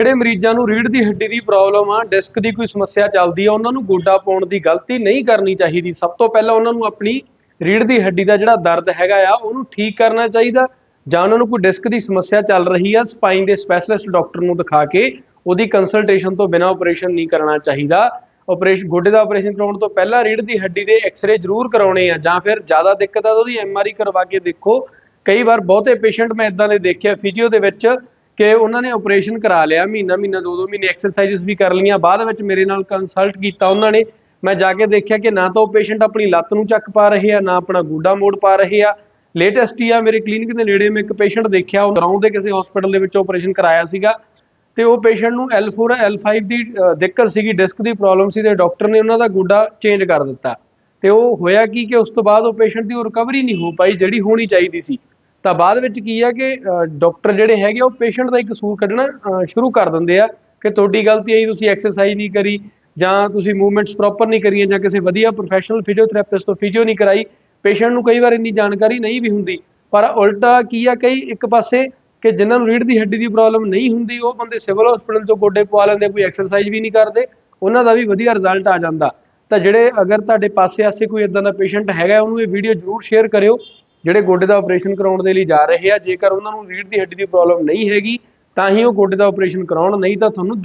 ਜਿਹੜੇ ਮਰੀਜ਼ਾਂ ਨੂੰ ਰੀੜ ਦੀ ਹੱਡੀ ਦੀ ਪ੍ਰੋਬਲਮ ਆ ਡਿਸਕ ਦੀ ਕੋਈ ਸਮੱਸਿਆ ਚੱਲਦੀ ਆ, ਉਹਨਾਂ ਨੂੰ ਗੋਡਾ ਪਾਉਣ ਦੀ ਗਲਤੀ ਨਹੀਂ ਕਰਨੀ ਚਾਹੀਦੀ। ਸਭ ਤੋਂ ਪਹਿਲਾਂ ਉਹਨਾਂ ਨੂੰ ਆਪਣੀ ਰੀੜ੍ਹ ਦੀ ਹੱਡੀ ਦਾ ਜਿਹੜਾ ਦਰਦ ਹੈਗਾ ਆ, ਉਹਨੂੰ ਠੀਕ ਕਰਨਾ ਚਾਹੀਦਾ, ਜਾਂ ਉਹਨਾਂ ਨੂੰ ਕੋਈ ਡਿਸਕ ਦੀ ਸਮੱਸਿਆ ਚੱਲ ਰਹੀ ਆ ਸਪਾਈਨ ਦੇ ਸਪੈਸ਼ਲਿਸਟ ਡਾਕਟਰ ਨੂੰ ਦਿਖਾ ਕੇ ਉਹਦੀ ਕੰਸਲਟੇਸ਼ਨ ਤੋਂ ਬਿਨਾਂ ਆਪਰੇਸ਼ਨ ਨਹੀਂ ਕਰਨਾ ਚਾਹੀਦਾ। ਆਪਰੇਸ਼ਨ ਗੋਡੇ ਦਾ ਆਪਰੇਸ਼ਨ ਕਰਾਉਣ ਤੋਂ ਪਹਿਲਾਂ ਰੀੜ੍ਹ ਦੀ ਹੱਡੀ ਦੇ ਐਕਸ-ਰੇ ਜ਼ਰੂਰ ਕਰਾਉਣੇ ਆ, ਜਾਂ ਫਿਰ ਜ਼ਿਆਦਾ ਦਿੱਕਤ ਆ ਤਾਂ ਉਹਦੀ ਐਮਆਰਆਈ ਕਰਵਾ ਕੇ ਦੇਖੋ। ਕਈ ਵਾਰ ਬਹੁਤੇ ਪੇਸ਼ੈਂਟ ਮੈਂ ਇਦਾਂ ਦੇ ਦੇਖਿਆ ਫਿਜ਼ੀਓ ਦੇ ਵਿੱਚ ਕਿ ਉਹਨਾਂ ਨੇ ਆਪਰੇਸ਼ਨ ਕਰਾ ਲਿਆ, ਮਹੀਨਾ ਮਹੀਨਾ, ਦੋ ਦੋ ਮਹੀਨੇ ਐਕਸਰਸਾਈਜ਼ਸ ਵੀ ਕਰ ਲਈਆਂ, ਬਾਅਦ ਵਿੱਚ ਮੇਰੇ ਨਾਲ ਕੰਸਲਟ ਕੀਤਾ ਉਹਨਾਂ ਨੇ, ਮੈਂ ਜਾ ਕੇ ਦੇਖਿਆ ਕਿ ਨਾ ਤਾਂ ਉਹ ਪੇਸ਼ੈਂਟ ਆਪਣੀ ਲੱਤ ਨੂੰ ਚੱਕ ਪਾ ਰਹੇ ਆ, ਨਾ ਆਪਣਾ ਗੋਡਾ ਮੋੜ ਪਾ ਰਹੇ ਆ। ਲੇਟੈਸਟ ਹੀ ਆ, ਮੇਰੇ ਕਲੀਨਿਕ ਦੇ ਨੇੜੇ ਮੈਂ ਇੱਕ ਪੇਸ਼ੈਂਟ ਦੇਖਿਆ, ਉਹ ਗਰਾਊਂਡ ਦੇ ਕਿਸੇ ਹਸਪੀਟਲ ਦੇ ਵਿੱਚ ਆਪਰੇਸ਼ਨ ਕਰਾਇਆ ਸੀਗਾ ਤੇ ਉਹ ਪੇਸ਼ੈਂਟ ਨੂੰ L4 L5 ਦੀ ਦਿੱਕਤ ਸੀਗੀ ਡਿਸਕ ਦੀ ਪ੍ਰੋਬਲਮ ਸੀ ਤੇ ਡਾਕਟਰ ਨੇ ਉਹਨਾਂ ਦਾ ਗੋਡਾ ਚੇਂਜ ਕਰ ਦਿੱਤਾ। ਤੇ ਉਹ ਹੋਇਆ ਕੀ ਕਿ ਉਸ ਤੋਂ ਬਾਅਦ ਉਹ ਪੇਸ਼ੈਂਟ ਦੀ ਰਿਕਵਰੀ ਨਹੀਂ ਹੋ ਪਾਈ, ਜਿਹੜੀ ਹੋਣੀ ਚਾਹੀਦੀ ਸੀ। ਤਾਂ ਬਾਅਦ ਵਿੱਚ ਕੀ ਆ ਕਿ ਡਾਕਟਰ ਜਿਹੜੇ ਹੈਗੇ ਉਹ ਪੇਸ਼ੈਂਟ ਦਾ ਇੱਕ ਕਸੂਰ ਕੱਢਣਾ ਸ਼ੁਰੂ ਕਰ ਦਿੰਦੇ ਆ ਕਿ ਤੁਹਾਡੀ ਗਲਤੀ ਹੈ ਤੁਸੀਂ ਐਕਸਰਸਾਈਜ਼ ਨਹੀਂ ਕਰੀ ਜਾਂ ਤੁਸੀਂ ਮੂਵਮੈਂਟਸ ਪ੍ਰੋਪਰ ਨਹੀਂ ਕਰੀਆਂ ਜਾਂ ਕਿਸੇ ਵਧੀਆ ਪ੍ਰੋਫੈਸ਼ਨਲ ਫਿਜ਼ੀਓਥੈਰੇਪਿਸਟ ਤੋਂ ਫਿਜ਼ੀਓ ਨਹੀਂ ਕਰਾਈ ਪੇਸ਼ੈਂਟ ਨੂੰ ਕਈ ਵਾਰ ਇੰਨੀ ਜਾਣਕਾਰੀ ਨਹੀਂ ਵੀ ਹੁੰਦੀ। ਪਰ ਉਲਟਾ ਕੀ ਆ, ਕਈ ਇੱਕ ਪਾਸੇ ਕਿ ਜਿਨ੍ਹਾਂ ਨੂੰ ਰੀੜ੍ਹ ਦੀ ਹੱਡੀ ਦੀ ਪ੍ਰੋਬਲਮ ਨਹੀਂ ਹੁੰਦੀ, ਉਹ ਬੰਦੇ ਸਿਵਲ ਹਸਪੀਟਲ ਤੋਂ ਗੋਡੇ ਪਵਾ ਲੈਂਦੇ ਕੋਈ ਐਕਸਰਸਾਈਜ਼ ਵੀ ਨਹੀਂ ਕਰਦੇ, ਉਹਨਾਂ ਦਾ ਵੀ ਵਧੀਆ ਰਿਜ਼ਲਟ ਆ ਜਾਂਦਾ। ਤਾਂ ਜਿਹੜੇ ਅਗਰ ਤੁਹਾਡੇ ਪਾਸੇ ਆਸੇ ਕੋਈ ਇਦਾਂ ਦਾ ਪੇਸ਼ੈਂਟ ਹੈਗਾ, ਉਹਨੂੰ ਇਹ ਵੀਡੀਓ ਜ਼ਰੂਰ ਸ਼ੇਅਰ ਕਰਿਓ। ਜਿਹੜੇ ਗੋਡੇ ਦਾ ਆਪਰੇਸ਼ਨ ਕਰਾਉਣ ਦੇ ਲਈ ਜਾ ਰਹੇ ਆ, ਜੇਕਰ ਉਹਨਾਂ ਨੂੰ ਰੀੜ੍ਹ ਦੀ ਹੱਡੀ ਦੀ ਪ੍ਰੋਬਲਮ ਨਹੀਂ ਹੈਗੀ, ਤਾਂ ਹੀ ਉਹ ਗੋਡੇ ਦਾ ਆਪਰੇਸ਼ਨ ਕਰਾਉਣ, ਨਹੀਂ ਤਾਂ ਤੁਹਾਨੂੰ